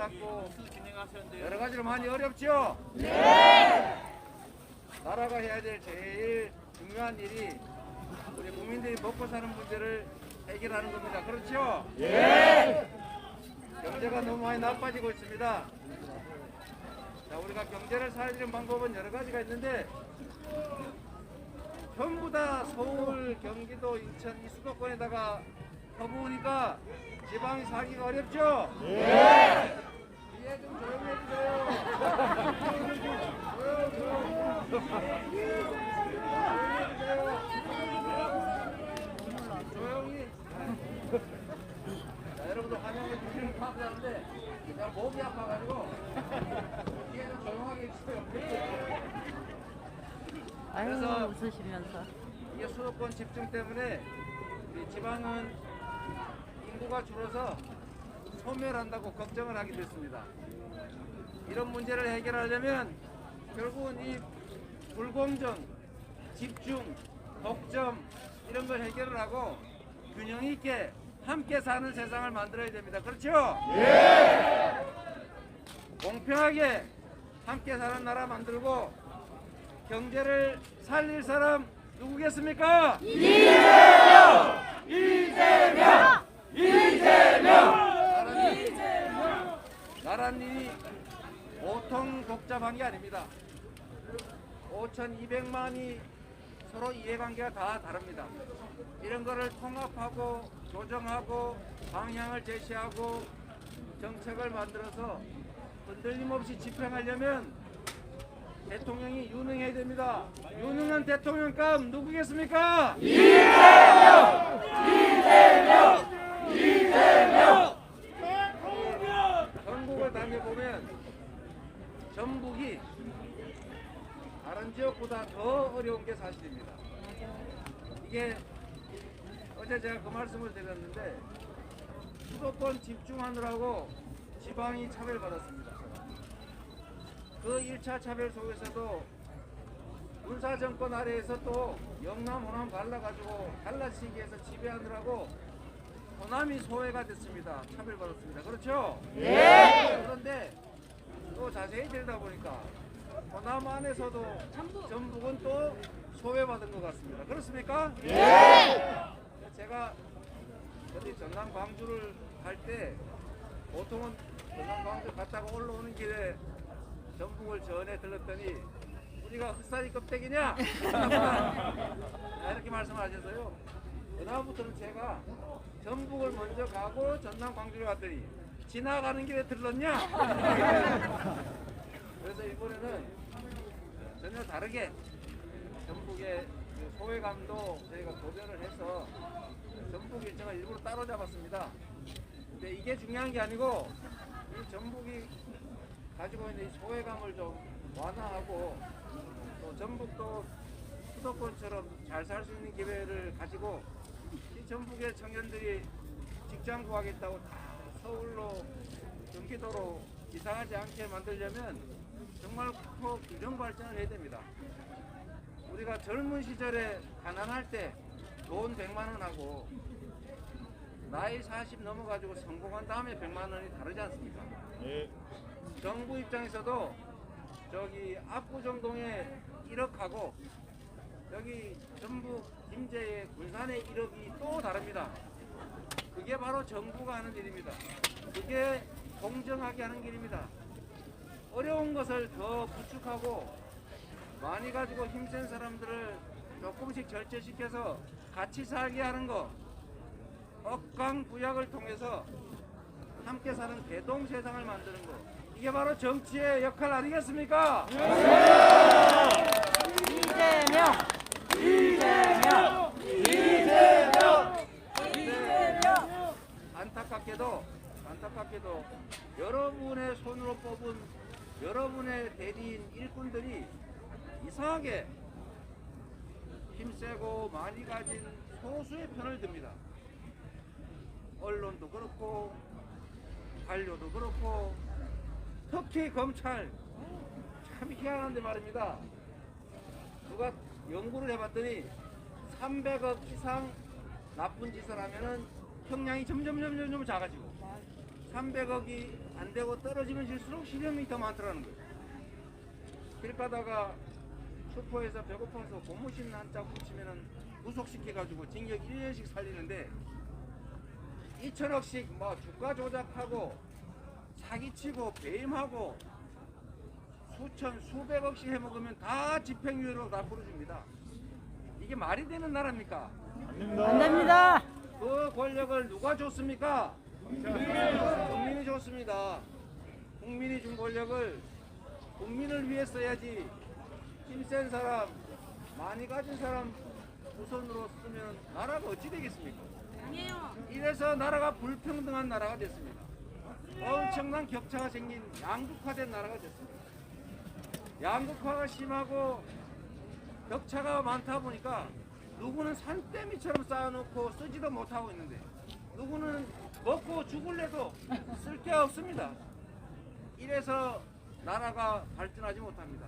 닫고 진행하셨는데요. 여러 가지로 많이 어렵죠? 네. 나라가 해야 될 제일 중요한 일이 우리 국민들이 먹고 사는 문제를 해결하는 겁니다. 그렇죠? 네. 경제가 너무 많이 나빠지고 있습니다. 자, 우리가 경제를 살리는 방법은 여러 가지가 있는데 전부 다 서울, 경기도, 인천 이 수도권에다가 퍼부으니까 지방이 살기가 어렵죠? 네. 여러분들 환영해 주시는 감사한데 제가 목이 아파가지고 이해 좀 조용하게 해주세요. 아유 그래서- 웃으시면서 이게 수도권 집중 때문에 우리 지방은 인구가 줄어서 소멸한다고 걱정을 하게 됐습니다. 이런 문제를 해결하려면 결국은 이 불공정, 집중, 독점 이런 걸 해결을 하고 균형 있게 함께 사는 세상을 만들어야 됩니다. 그렇죠? 공평하게 함께 사는 나라 만들고 경제를 살릴 사람 누구겠습니까? 이재명! 이재명! 이재명! 나라님이 보통 복잡한 게 아닙니다. 5,200만이 서로 이해관계가 다 다릅니다. 이런 거를 통합하고 조정하고 방향을 제시하고 정책을 만들어서 흔들림 없이 집행하려면 대통령이 유능해야 됩니다. 유능한 대통령 감 누구겠습니까? 이재명! 이재명! 전국을 다녀보면 전북이 다른 지역보다 더 어려운 게 사실입니다. 이게 어제 제가 그 말씀을 드렸는데 수도권 집중하느라고 지방이 차별받았습니다. 그 1차 차별 속에서도 군사 정권 아래에서 또 영남 호남 갈라가지고 갈라치기 해서 지배하느라고 호남이 소외가 됐습니다. 차별받았습니다. 그렇죠? 네. 그런데 또 자세히 들여다보니까 호남 안에서도 전북은 또 소외받은 것 같습니다. 그렇습니까? 네. 제가 어디 전남 광주를 갈 때 보통은 전남 광주 갔다가 올라오는 길에 전북을 전에 들렀더니 우리가 흑사리 껍데기냐? 이렇게 말씀하셔서요. 그다음부터는 제가 전북을 먼저 가고 전남 광주를 갔더니 지나가는 길에 들렀냐? 그래서 이번에는 전혀 다르게 전북의 그 소외감도 저희가 고려를 해서 전북 일정을 일부러 따로 잡았습니다. 근데 이게 중요한 게 아니고 이 전북이 가지고 있는 이 소외감을 좀 완화하고 또 전북도 수도권처럼 잘 살 수 있는 기회를 가지고 이 전북의 청년들이 직장 구하겠다고 다 서울로 경기도로 이상하지 않게 만들려면 정말 더 균형 발전을 해야 됩니다. 우리가 젊은 시절에 가난할 때 돈 100만 원 하고 나이 40 넘어가지고 성공한 다음에 100만 원이 다르지 않습니까? 정부 입장에서도 저기 압구정동에 1억하고 여기 전북 김제의 군산의 1억이 또 다릅니다. 그게 바로 정부가 하는 일입니다. 그게 공정하게 하는 길입니다. 어려운 것을 더 부축하고 많이 가지고 힘센 사람들을 조금씩 절제시켜서 같이 살게 하는 거 억강 부약을 통해서 함께 사는 대동 세상을 만드는 거 이게 바로 정치의 역할 아니겠습니까? 이재명 이재명! 안타깝게도 안타깝게도 여러분의 손으로 뽑은 여러분의 대리인 일꾼들이 이상하게 힘세고 많이 가진 소수의 편을 듭니다. 언론도 그렇고 관료도 그렇고 특히 검찰 참 희한한데 말입니다. 누가 연구를 해봤더니 300억 이상 나쁜 짓을 하면은 형량이 점점 점점 점 작아지고 300억이 안 되고 떨어지면 질수록 실험이 더 많더라는 거예요. 길 가다가 슈퍼에서 배고파서 고무신 한 짝 붙이면은 구속시켜가지고 징역 1년씩 살리는데 2천억씩 뭐 주가 조작하고 사기치고 배임하고 수천 수백억씩 해먹으면 다 집행유예로 다 풀어줍니다. 이게 말이 되는 나라입니까? 안 됩니다. 그 권력을 누가 줬습니까? 국민이 줬습니다. 국민이 준 권력을 국민을 위해 써야지 힘센 사람, 많이 가진 사람 우선으로 쓰면 나라가 어찌 되겠습니까? 이래서 나라가 불평등한 나라가 됐습니다. 엄청난 격차가 생긴 양극화된 나라가 됐습니다. 양극화가 심하고 격차가 많다 보니까 누구는 산더미처럼 쌓아놓고 쓰지도 못하고 있는데 누구는 먹고 죽을래도 쓸게 없습니다. 이래서 나라가 발전하지 못합니다.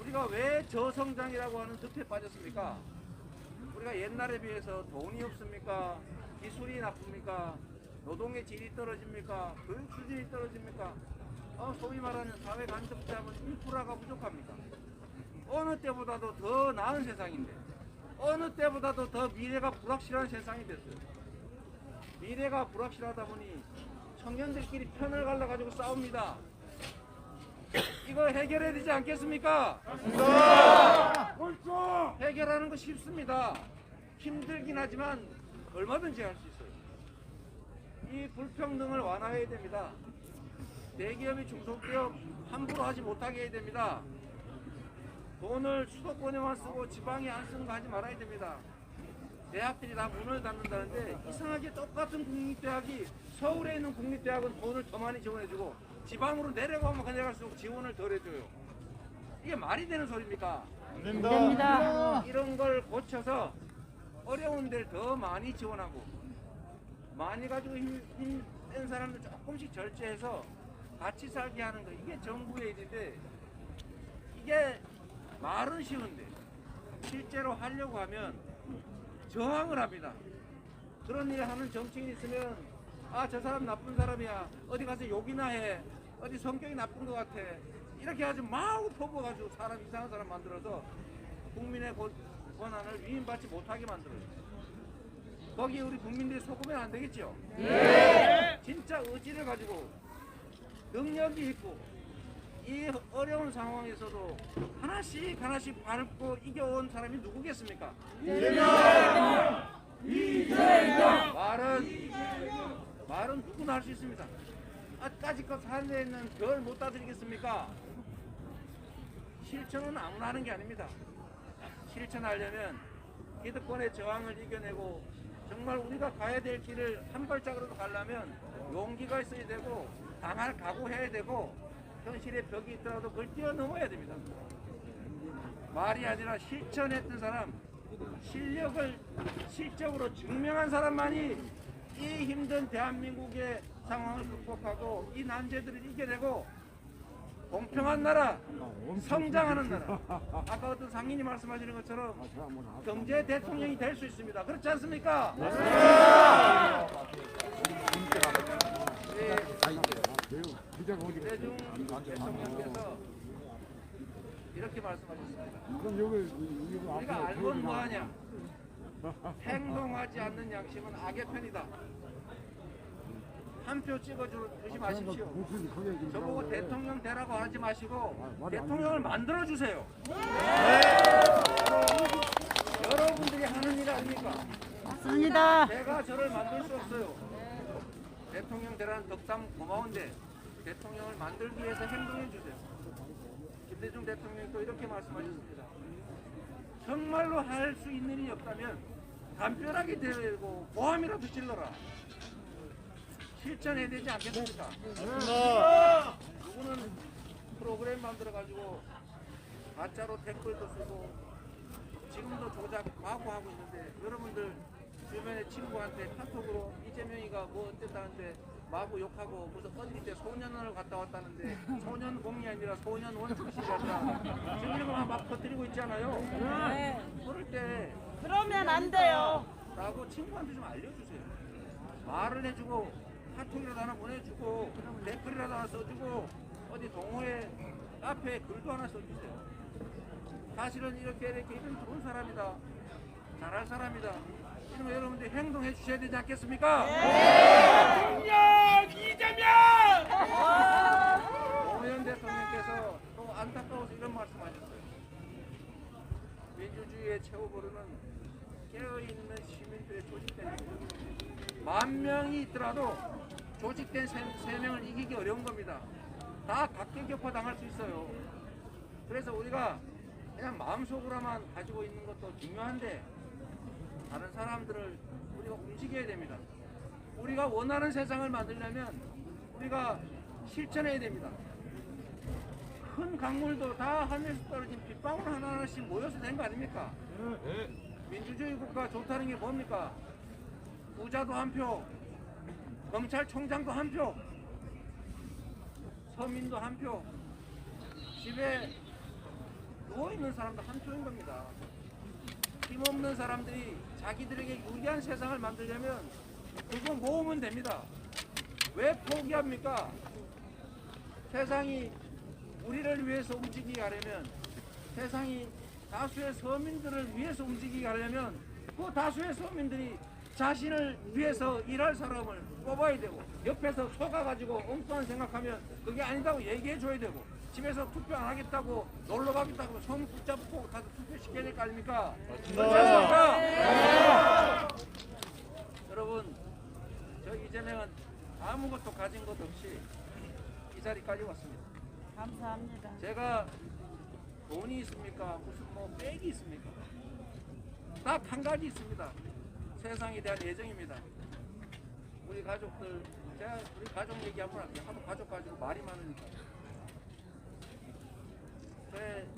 우리가 왜 저성장이라고 하는 늪에 빠졌습니까? 우리가 옛날에 비해서 돈이 없습니까? 기술이 나쁩니까? 노동의 질이 떨어집니까? 교육 수준이 떨어집니까? 어, 소위 말하는 사회 간접 자본 인프라가 부족합니까? 어느 때보다도 더 나은 세상인데 어느 때보다도 더 미래가 불확실한 세상이 됐어요. 미래가 불확실하다 보니 청년들끼리 편을 갈라 가지고 싸웁니다. 이거 해결해야 되지 않겠습니까? 해결하는 거 쉽습니다. 힘들긴 하지만 얼마든지 할 수 있어요. 이 불평등을 완화해야 됩니다. 대기업이 중소기업 함부로 하지 못하게 해야 됩니다. 돈을 수도권에만 쓰고 지방에 안 쓰는 거 하지 말아야 됩니다. 대학들이 다 문을 닫는다는데 이상하게 똑같은 국립대학이 서울에 있는 국립대학은 돈을 더 많이 지원해주고 지방으로 내려가면 내려갈수록 지원을 덜 해줘요. 이게 말이 되는 소리입니까? 안 됩니다. 이런 걸 고쳐서 어려운 데를 더 많이 지원하고 많이 가지고 힘, 힘센 사람들 조금씩 절제해서 같이 살게 하는 거 이게 정부의 일인데 이게 말은 쉬운데 실제로 하려고 하면 저항을 합니다. 그런 일 하는 정치인이 있으면 아 저 사람 나쁜 사람이야 어디 가서 욕이나 해 어디 성격이 나쁜 것 같아 이렇게 아주 마구 퍼부어가지고 사람 이상한 사람 만들어서 국민의 고- 권한을 위임받지 못하게 만들어요. 거기 우리 국민들이 속으면 안 되겠죠? 진짜 의지를 가지고 능력이 있고 이 어려운 상황에서도 하나씩 하나씩 밟고 이겨온 사람이 누구겠습니까? 말은 말은 누구나 할 수 있습니다. 아까지껏 산 데는 별 못 따드리겠습니까? 실천은 아무나 하는 게 아닙니다. 실천하려면 기득권의 저항을 이겨내고 정말 우리가 가야 될 길을 한 발짝으로도 가려면 용기가 있어야 되고 당할 각오해야 되고 현실의 벽이 있더라도 그걸 뛰어넘어야 됩니다. 말이 아니라 실천했던 사람, 실력을 실적으로 증명한 사람만이 이 힘든 대한민국의 상황을 극복하고 이 난제들을 이겨내고 공평한 나라, 성장하는 나라. 아까 어떤 상인이 말씀하시는 것처럼 경제 대통령이 될 수 있습니다. 그렇지 않습니까? 네. 대중 대통령께서 이렇게 말씀하셨습니다. 우리가 알면 뭐하냐? 행동하지 않는 양심은 악의 편이다. 한 표 찍어주지 마십시오. 저보고 대통령 되라고 하지 마시고 대통령을 만들어 주세요. 여러분들이 하는 일 아닙니까? 맞습니다. 내가 저를 만들 수 없어요. 대통령 되라는 덕담 고마운데 대통령을 만들기 위해서 행동해 주세요. 김대중 대통령이 또 이렇게 말씀하셨습니다. 정말로 할 수 있는 일이 없다면 담벼락이 되고 고함이라도 질러라. 실천해야 되지 않겠습니까? 누구는 프로그램 만들어 가지고 가짜로 댓글도 쓰고 지금도 조작 마구 하고 있는데 여러분들 주변에 친구한테 카톡으로 이재명이가 뭐 어땠다는데 마구 욕하고 무슨 어디 때 소년원을 갔다 왔다는데 소년 공이 아니라 소년원 출신이라더라 지금 이런 거막 터뜨리고 있잖아요 네. 그럴 때 그러면 안 돼요. 라고 친구한테 좀 알려주세요 말을 해주고 카톡이라도 하나 보내주고 댓글이라도 하나 써주고 어디 동호회 카페에 글도 하나 써주세요. 사실은 이렇게 이렇게 이런 좋은 사람이다. 잘할 사람이다. 이러면 여러분들 행동해 주셔야 되지 않겠습니까? 노무현 대통령께서 또 안타까워서 이런 말씀하셨어요. 민주주의의 최후보루는 깨어있는 시민들의 조직된 힘. 만 명이 있더라도 조직된 세, 세 명을 이기기 어려운 겁니다. 다 각계격파 당할 수 있어요. 그래서 우리가 그냥 마음속으로만 가지고 있는 것도 중요한데 다른 사람들을 우리가 움직여야 됩니다. 우리가 원하는 세상을 만들려면 우리가 실천해야 됩니다. 큰 강물도 다 하늘에서 떨어진 빗방울 하나하나씩 모여서 된 거 아닙니까? 민주주의 국가 좋다는 게 뭡니까? 부자도 한 표, 검찰총장도 한 표, 서민도 한 표, 집에 누워있는 사람도 한 표인 겁니다. 힘없는 사람들이 자기들에게 유리한 세상을 만들려면 그거 모으면 됩니다. 왜 포기합니까? 세상이 우리를 위해서 움직이게 하려면 세상이 다수의 서민들을 위해서 움직이게 하려면 그 다수의 서민들이 자신을 위해서 일할 사람을 뽑아야 되고 옆에서 속아가지고 엉뚱한 생각하면 그게 아니다고 얘기해 줘야 되고 집에서 투표 안 하겠다고 놀러 가겠다고 손 붙잡고 가서 투표시켜야 될 거 아닙니까? 그렇지 않습니까? 여러분 저 이재명은 아무것도 가진 것 없이 이 자리까지 왔습니다. 감사합니다. 제가 돈이 있습니까? 무슨 뭐 백이 있습니까? 딱 한 가지 있습니다. 세상에 대한 애정입니다. 우리 가족들, 제가 우리 가족 얘기 한번 할게요. 하도 가족 가지고 말이 많으니까. 제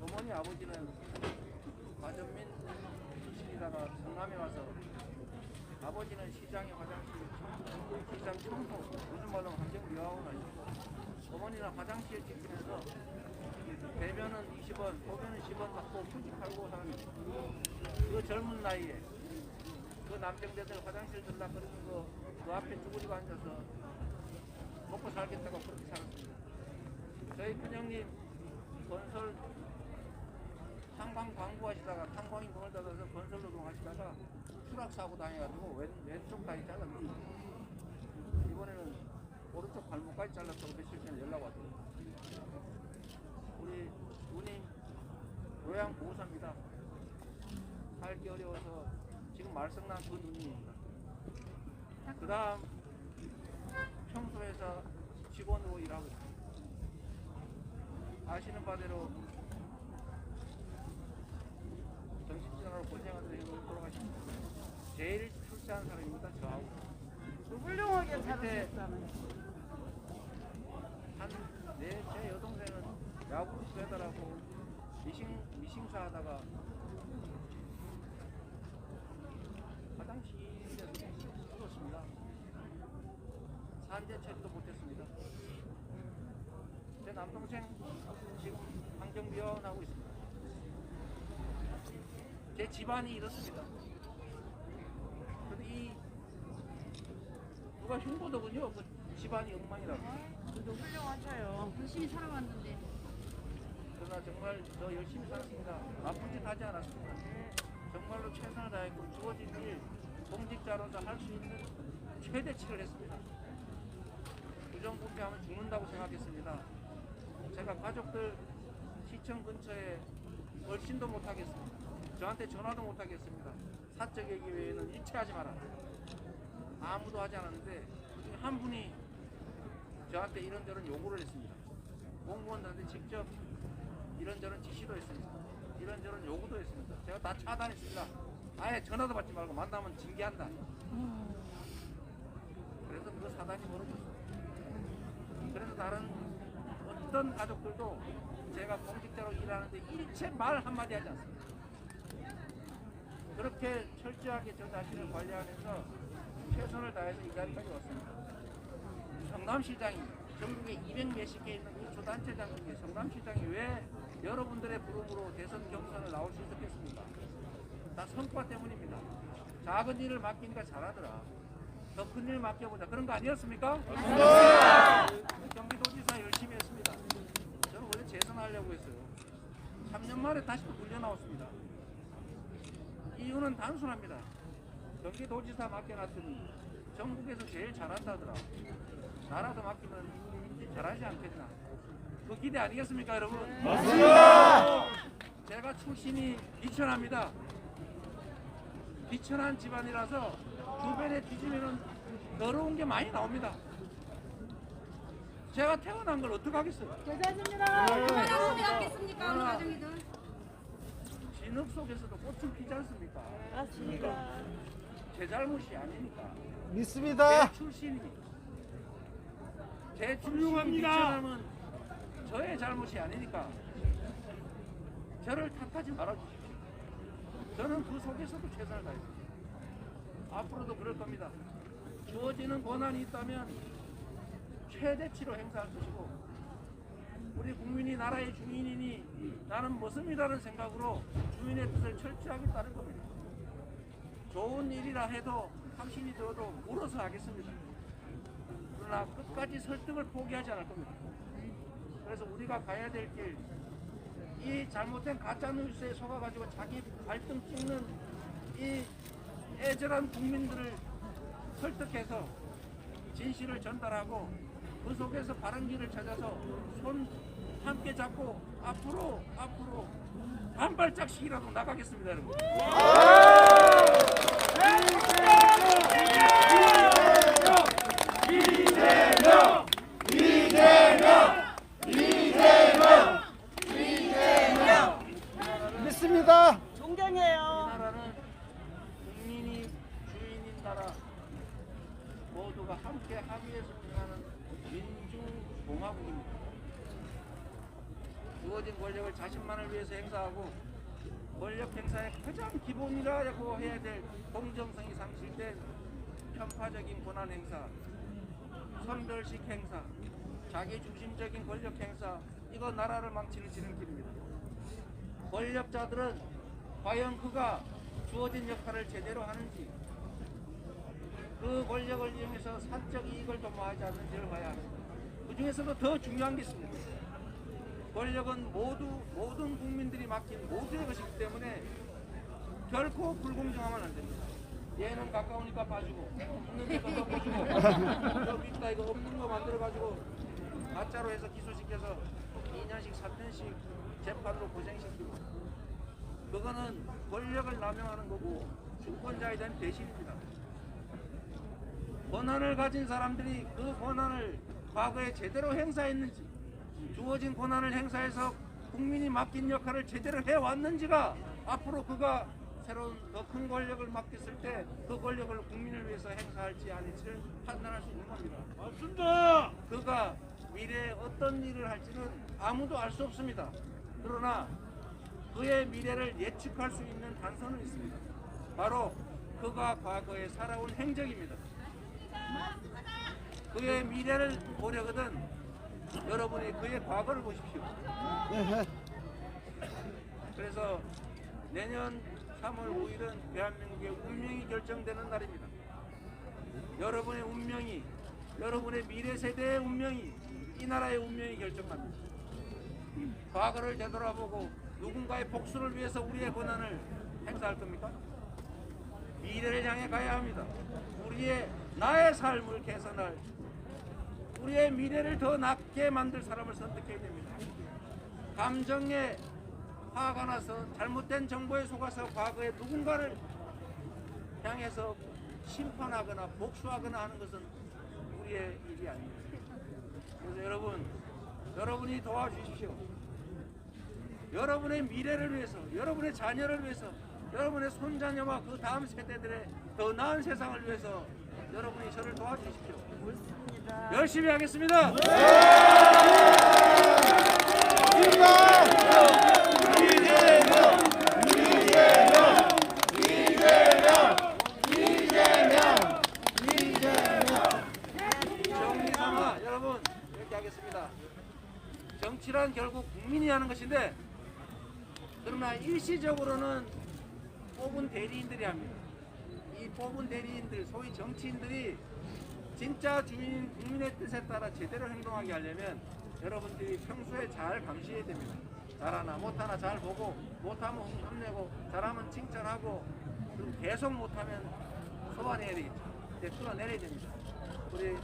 어머니 아버지는 과전민 출신이다가 성남에 와서 아버지는 시장의 화장실, 시장 청소, 요즘 말로 환경미화원 아니고 어머니는 화장실 지키면서 배변은 20원, 소변은 10원 받고 휴지 팔고 사는 그 젊은 나이에 그 남병대들 화장실 들라 그러는 거 그 앞에 쭈그리고 앉아서 먹고 살겠다고 그렇게 살았습니다. 저희 큰형님 건설 탄광 광부하시다가 탄광인 돈을 받아서 건설 노동 하시다가 추락 사고 당해가지고 왼, 왼쪽 다리 잘랐습니다. 이번에는 오른쪽 발목까지 잘랐다고 며칠 전에 연락 왔어요. 우리 누님 요양 보호사입니다. 살기 어려워서 지금 말썽난 그 누님입니다. 그 다음 청소회사 직원으로 일하고 있습니다. 아시는 바대로 정신질환으로 고생하는 형님 돌아가십니다. 제일 출세한 사람입니다. 저하고. 훌륭하게 밑에. 한내제 여동생은 야구 배달하고 미싱 미싱사 하다가 화장실에서 죽었습니다. 산재 처리도 남동생 지금 환경미화원 하고 있습니다. 제 집안이 이렇습니다. 근데 이 누가 흉보더군요. 그 집안이 엉망이라고. 근데 훌륭하셔요. 열심히 살아왔는데 그러나 정말 저 열심히 살았습니다. 아픈 짓 하지 않았습니다. 정말로 최선을 다했고 주어진 일 공직자로서 할 수 있는 최대치를 했습니다. 부정부패하면 죽는다고 생각했습니다. 제가 가족들 시청 근처에 얼씬도 못하겠습니다. 저한테 전화도 못하겠습니다. 사적 얘기 외에는 일체 하지 마라. 아무도 하지 않았는데 한 분이 저한테 이런저런 요구를 했습니다. 공무원들한테 직접 이런저런 지시도 했습니다. 이런저런 요구도 했습니다. 제가 다 차단했습니다. 아예 전화도 받지 말고 만나면 징계한다. 그래서 그 사단이 벌어졌어요. 그래서 다른 어떤 가족들도 제가 공직자로 일하는데 일체 말 한마디 하지 않습니다. 그렇게 철저하게 저 자신을 관리하면서 최선을 다해서 이 자리까지 왔습니다. 성남시장이 전국에 200 몇십 개 있는 이 주단체장 중에 성남시장이 왜 여러분들의 부름으로 대선 경선을 나올 수 있었겠습니까? 다 성과 때문입니다. 작은 일을 맡기니까 잘하더라. 더 큰 일 맡겨보자. 그런 거 아니었습니까? 경기도지사 열심히 했습니다. 저는 재선하려고 했어요. 3년 만에 다시 또 불려 나왔습니다. 이유는 단순합니다. 경기도지사 맡겨놨더니 전국에서 제일 잘한다더라. 나라도 맡기면 잘하지 않겠나. 그 기대 아니겠습니까, 여러분? 맞습니다. 제가 출신이 비천합니다. 비천한 집안이라서 주변에 뒤지면은 더러운 게 많이 나옵니다. 제가 태어난 걸 어떡하겠어요? 얼마나 소비 않겠습니까? 어느 가정이든. 진흙 속에서도 꽃은 피지 않습니까? 맞습니다. 제 잘못이 아니니까. 믿습니다. 제 출신이 제 출신이 비천하면 저의 잘못이 아니니까 저를 탓하지 말아주십시오. 저는 그 속에서도 최선을 다했습니다. 앞으로도 그럴 겁니다. 주어지는 권한이 있다면 최대치로 행사할 것이고 우리 국민이 나라의 주인이니 나는 모습이라는 생각으로 주인의 뜻을 철저하게 따를 겁니다. 좋은 일이라 해도 당신이 들어도 물어서 하겠습니다. 그러나 끝까지 설득을 포기하지 않을 겁니다. 그래서 우리가 가야 될 길, 이 잘못된 가짜 뉴스에 속아가지고 자기 발등 찍는 이 애절한 국민들을 설득해서 진실을 전달하고 그 속에서 바른 길을 찾아서 손 함께 잡고 앞으로 앞으로 한 발짝씩이라도 나가겠습니다, 여러분. 믿습니다. 이 존경해요. 나라는 국민이 주인인 나라 모두가 함께 합의해서 운영하는 민주공화국입니다. 주어진 권력을 자신만을 위해서 행사하고 권력 행사의 가장 기본이라고 해야 될 공정성이 상실된 편파적인 권한 행사, 선별식 행사, 자기 중심적인 권력 행사 이거 나라를 망치는 지름길입니다. 권력자들은 과연 그가 주어진 역할을 제대로 하는지 그 권력을 이용해서 사적 이익을 도모하지 않는지를 봐야 합니다. 그 중에서도 더 중요한 게 있습니다. 권력은 모두 모든 국민들이 맡긴 모두의 것이기 때문에 결코 불공정하면 안 됩니다. 얘는 가까우니까 봐주고 있는 데도 넘겨주고 여기 있다 이거 없는 거 만들어가지고 가짜로 해서 기소시켜서 2년씩 3년씩 재판으로 고생시키고 그거는 권력을 남용하는 거고 주권자에 대한 배신입니다. 권한을 가진 사람들이 그 권한을 과거에 제대로 행사했는지 주어진 권한을 행사해서 국민이 맡긴 역할을 제대로 해왔는지가 앞으로 그가 새로운 더 큰 권력을 맡겼을 때 그 권력을 국민을 위해서 행사할지 아닐지를 판단할 수 있는 겁니다. 맞습니다. 그가 미래에 어떤 일을 할지는 아무도 알 수 없습니다. 그러나 그의 미래를 예측할 수 있는 단서는 있습니다. 바로 그가 과거에 살아온 행적입니다. 그의 미래를 보려거든 여러분이 그의 과거를 보십시오. 네. 그래서 내년 3월 5일은 대한민국의 운명이 결정되는 날입니다. 여러분의 운명이, 여러분의 미래 세대의 운명이 이 나라의 운명이 결정납니다. 과거를 되돌아보고 누군가의 복수를 위해서 우리의 권한을 행사할 겁니까? 미래를 향해 가야 합니다. 우리의 나의 삶을 개선할 우리의 미래를 더 낫게 만들 사람을 선택해야 됩니다. 감정에 화가 나서 잘못된 정보에 속아서 과거에 누군가를 향해서 심판하거나 복수하거나 하는 것은 우리의 일이 아닙니다. 그래서 여러분, 여러분이 도와주십시오. 여러분의 미래를 위해서, 여러분의 자녀를 위해서, 여러분의 손자녀와 그 다음 세대들의 더 나은 세상을 위해서 여러분이 저를 도와주십시오. 열심히 하겠습니다. 정치란 결국 국민이 하는 것인데 그러나 일시적으로는 뽑은 대리인들이 합니다. 이이 뽑은 대리인들, 소위 정치인들이 진짜 주민 국민의 뜻에 따라 제대로 행동하게 하려면 여러분들이 평소에 잘 감시해야 됩니다. 잘하나 못하나 잘 보고 못하면 혼내고 잘하면 칭찬하고 그리고 계속 못하면 소환해야 되겠죠. 이제 끌어내려야 됩니다. 우리